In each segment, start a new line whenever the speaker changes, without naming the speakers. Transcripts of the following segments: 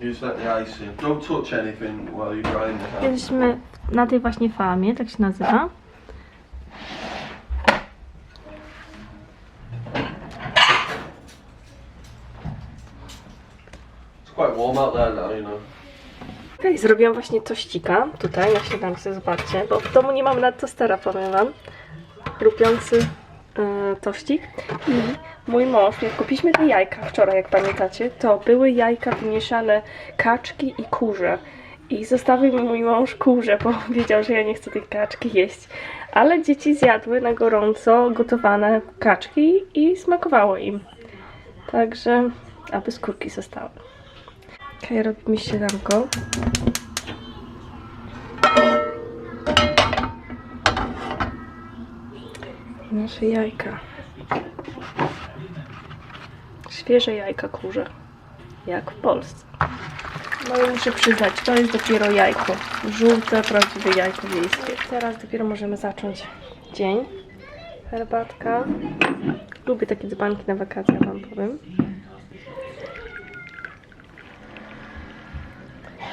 Use that the ice in. Don't touch anything while you're drying the house.
Jesteśmy na tej właśnie farmie, tak się nazywa.
It's quite warm out there now, you know.
Okej, zrobiłam właśnie tościka tutaj na śniadankę, zobaczcie, bo w domu nie mam na tostera, powiem wam. Rupiący e, tościk. I mój mąż, jak kupiliśmy te jajka wczoraj, jak pamiętacie, to były jajka wymieszane kaczki i kurze. I zostawił mi mój mąż kurze, bo wiedział, że ja nie chcę tej kaczki jeść. Ale dzieci zjadły na gorąco gotowane kaczki i smakowało im. Także, aby skórki zostały. Okej, robimy śniadanko. Nasze jajka. Świeże jajka kurze. Jak w Polsce. No i muszę przyznać, to jest dopiero jajko. Żółte, prawdziwe jajko wiejskie. Teraz dopiero możemy zacząć dzień. Herbatka. Lubię takie dzbanki na wakacje, wam powiem.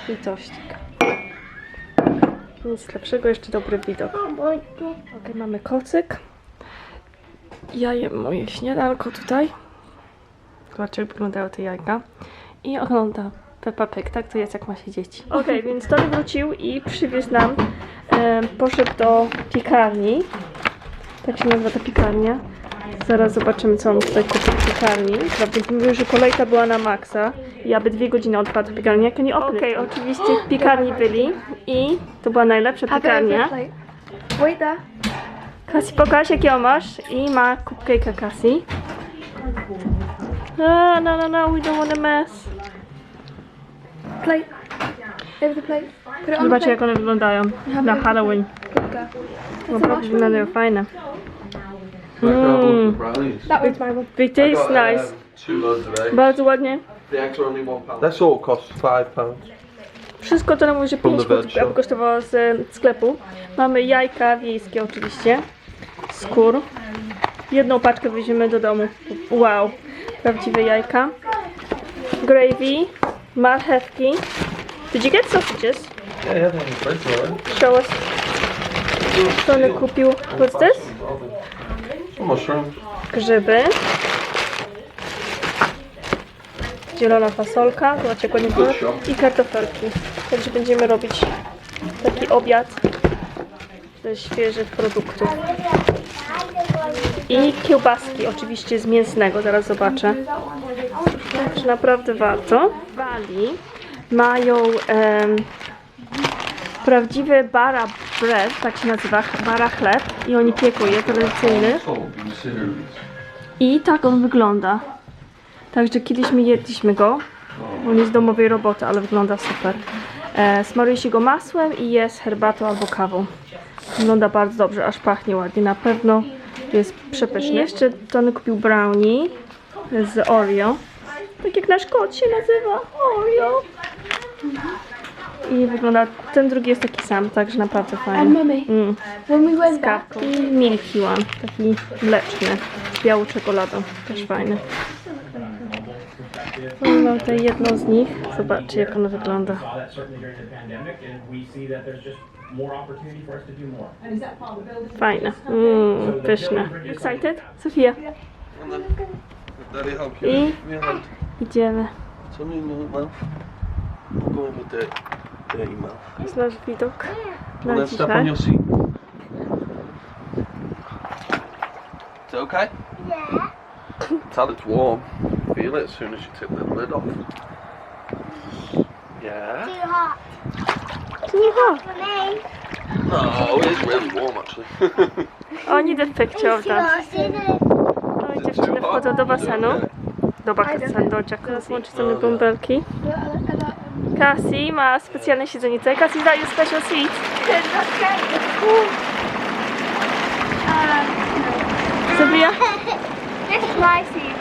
I tościk. Nic lepszego, jeszcze dobry widok. Ok, mamy kocyk. Ja jem moje śniadanko tutaj. Zobaczcie, jak wyglądają te jajka. I ogląda Peppa Pig, tak to jest jak ma się dzieci. Ok, więc Tony wrócił i przywiózł nam, e, poszedł do piekarni. Tak się nazywa ta piekarnia. Zaraz zobaczymy, co on tutaj kupił w piekarni. Prawdę mówił, że kolejka była na maksa i aby dwie godziny odpadł w piekarni. Jak nie Okej, oczywiście w piekarni byli i to była najlepsza piekarnia.
Wait there.
Kasi, pokaż jakiego masz i ma cupcake'a Kasi. No, no, no, no, we don't want a mess.
Plate. Over the plate. Put it on
Zobaczcie
the
jak one wyglądają na Halloween.
plate.
Naprawdę fajne.
Up
Mm.
That one's my one.
They
I
taste
got,
nice.
two loads of eggs.
Bardzo ładnie.
The eggs are only one pound. This all costs five pounds.
Wszystko to nam mówi, że
From
5
the veg
zł, aby
shop.
kosztowało z e, sklepu. Mamy jajka wiejskie oczywiście. Skór. Jedną paczkę weźmiemy do domu. Wow. Prawdziwe jajka. Gravy. Marchewki. Did you get sausages?
Yeah, yeah, they're in the fridge.
Show us. Tony kupił, what's this?
Some mushrooms.
Grzyby. Zielona fasolka, zobaczcie jak ładnie wygląda. I kartofelki. Także będziemy robić taki obiad ze świeżych produktów. I kiełbaski oczywiście z mięsnego, zaraz zobaczę. Także naprawdę warto. Bali mają prawdziwy bara bread, tak się nazywa, bara chleb i oni pieką je, tradycyjny. I tak on wygląda. Także kiedyś my jedliśmy go. On jest domowej roboty, ale wygląda super. E, smaruje się go masłem i jest herbatą albo kawą. Wygląda bardzo dobrze, aż pachnie ładnie. Na pewno jest przepyszny. Jeszcze Tony kupił brownie z Oreo. Tak jak nasz kot się nazywa. Oreo. I wygląda, ten drugi jest taki sam, także naprawdę fajny. Mm.
went back,
Kawką. I Milky One, taki mleczny, z białą czekoladą, też fajny. Mam tutaj jedną z nich, zobaczcie jak ona wygląda.
That the and that more opportunity for us to do more.
Fajne, mmm, pyszne. Excited? Sofia,
Daddy help you.
I-
Give me a hand.
idziemy.
Tell me your mouth. I'm going with dirty, dirty mouth.
To jest nasz widok na
then step on
dzisiaj.
seat. Is it okay?
yeah,
Tell it's warm. Feel it as soon as you take the lid off. Yeah.
too hot For me.
No, it's really warm actually.
O, nie
it?
No i dziewczyny wchodzą do basenu. Do basenu, do jacuzzi. Łączy sobie bąbelki. Cassie ma specjalne siedzenie tutaj. Cassie, is that your special seat? Sofia?
this is my seat.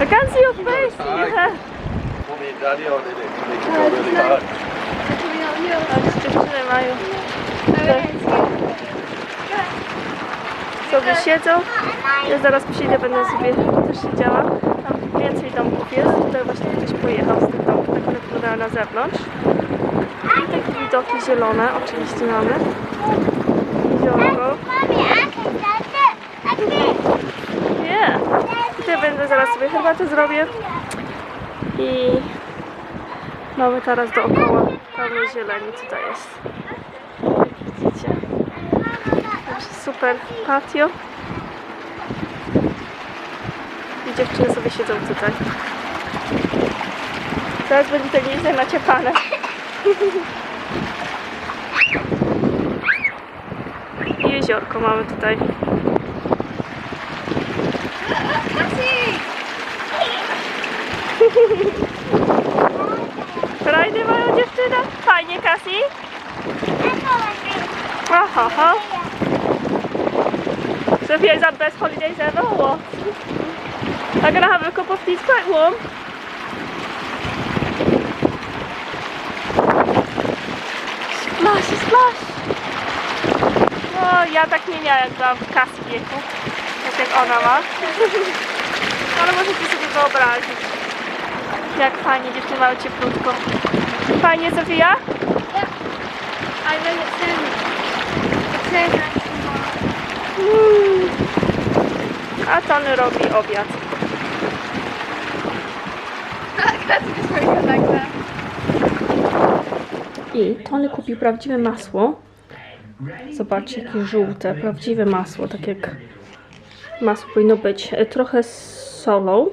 I can't see your face.
Mommy and daddy on in it to make it
Oh,
go really hard.
Can we not hear?
A dziewczyny mają. Sobie siedzą. Ja zaraz przyjdę, będę sobie też siedziała. Tam więcej domków jest. Tutaj właśnie ktoś pojechał z tych domków, tak wyglądają na zewnątrz. I takie widoki zielone oczywiście mamy. Jeziorko. Nie. Tutaj będę zaraz sobie herbatę zrobię. I mamy teraz dookoła pełno zieleni tutaj jest. Widzicie. Super patio. I dziewczyny sobie siedzą tutaj. Teraz będzie to nieźle naciepane. I jeziorko mamy tutaj. Frajdy mają dziewczyny? Fajnie, Kasi? Aha, aha. Sophia, is that best holidays ever or what? I'm gonna have a cup of tea, it's quite warm. Splash, splash! No, ja tak nie w Kasi wieku. Tak jak ona ma. Ale możecie sobie wyobrazić, jak fajnie dziewczyny mają cieplutko. Fajnie, Sofia?
In. It's in.
Mm. A Tony robi obiad.
Good like that.
I Tony kupił prawdziwe masło. Zobaczcie, jakie żółte, prawdziwe masło, tak jak masło powinno być. E, Trochę z solą.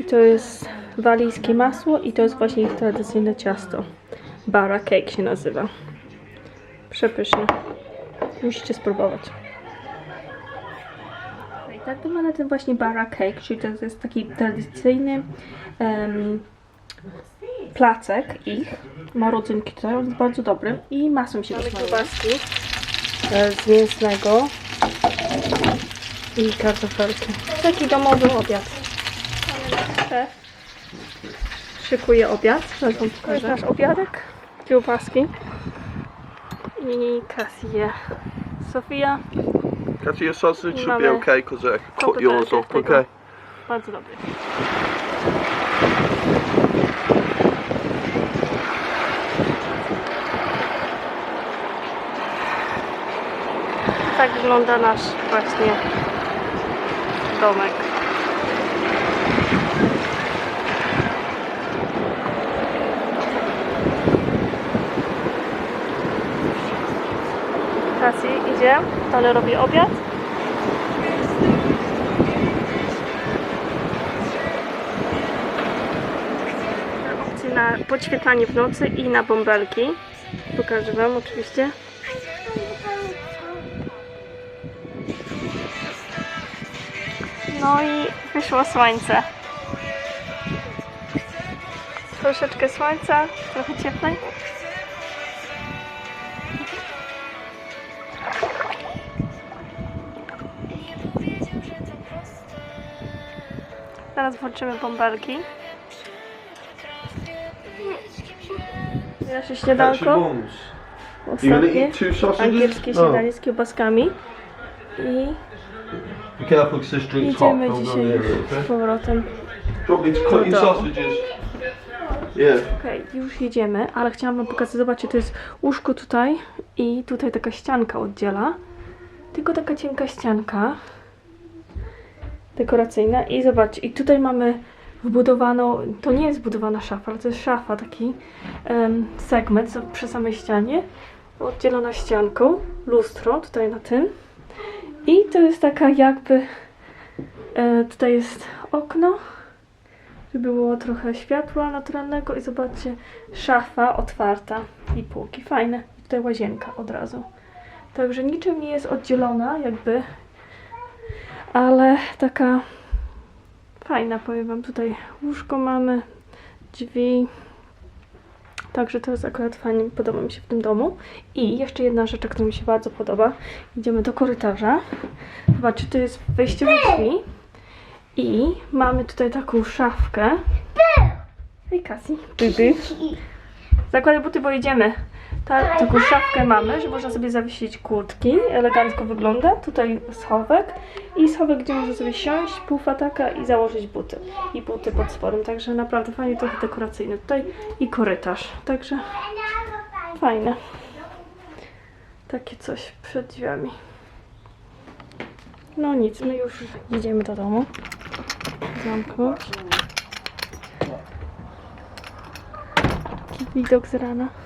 I to jest walijskie masło i to jest właśnie ich tradycyjne ciasto. Bara cake się nazywa. Przepyszne. Musicie spróbować. I tak wygląda ten właśnie bara cake, czyli to jest taki tradycyjny em, placek ich. Ma rodzynki tutaj, on jest bardzo dobry i masą się Mamy kiełbaski e, z mięsnego i kartofelki. Taki domowy obiad. Szef szykuje obiad, zaraz wam pokażę. To jest nasz obiadek, kiełbaski i Cassie. Sofia,
your sausage should be okay because I cut yours up, okay?
bardzo dobry. Tak wygląda nasz właśnie domek. Kasi idzie, Tony robi obiad. opcje na podświetlanie w nocy i na bąbelki. Pokażę Wam oczywiście. No i wyszło słońce. Troszeczkę słońca, trochę cieplej. Teraz włączymy bąbelki. Nasze śniadanko. Ostatnie. Angielskie
No.
śniadanie z kiełbaskami. I
careful hot. Don't go
dzisiaj
near
już
it,
z
okay?
powrotem.
Sausages? Yeah.
Okej, już jedziemy, ale chciałam wam pokazać, zobaczcie, to jest łóżko tutaj i tutaj taka ścianka oddziela. Tylko taka cienka ścianka dekoracyjna i zobaczcie, i tutaj mamy wbudowaną, to nie jest wbudowana szafa, ale to jest szafa, taki em, segment przy samej ścianie, oddzielona ścianką, lustro tutaj na tym i to jest taka jakby, e, tutaj jest okno, żeby było trochę światła naturalnego i zobaczcie, szafa otwarta i półki, fajne. Tutaj łazienka od razu. Także niczym nie jest oddzielona jakby, ale taka fajna, powiem Wam, tutaj łóżko mamy, drzwi, także to jest akurat fajnie, podoba mi się w tym domu. I jeszcze jedna rzecz, która mi się bardzo podoba, idziemy do korytarza, zobaczcie, tu jest wejście do drzwi i mamy tutaj taką szafkę. Hej Kasi. Zakładaj buty, bo jedziemy. Ta, taką szafkę mamy, że można sobie zawiesić kurtki, elegancko wygląda. Tutaj schowek i schowek, gdzie można sobie siąść, półfataka i założyć buty. I buty pod spodem, także naprawdę fajnie, trochę dekoracyjny tutaj i korytarz, także fajne. Takie coś przed drzwiami. No nic, my już jedziemy do domu. Zamknąć. Taki widok z rana.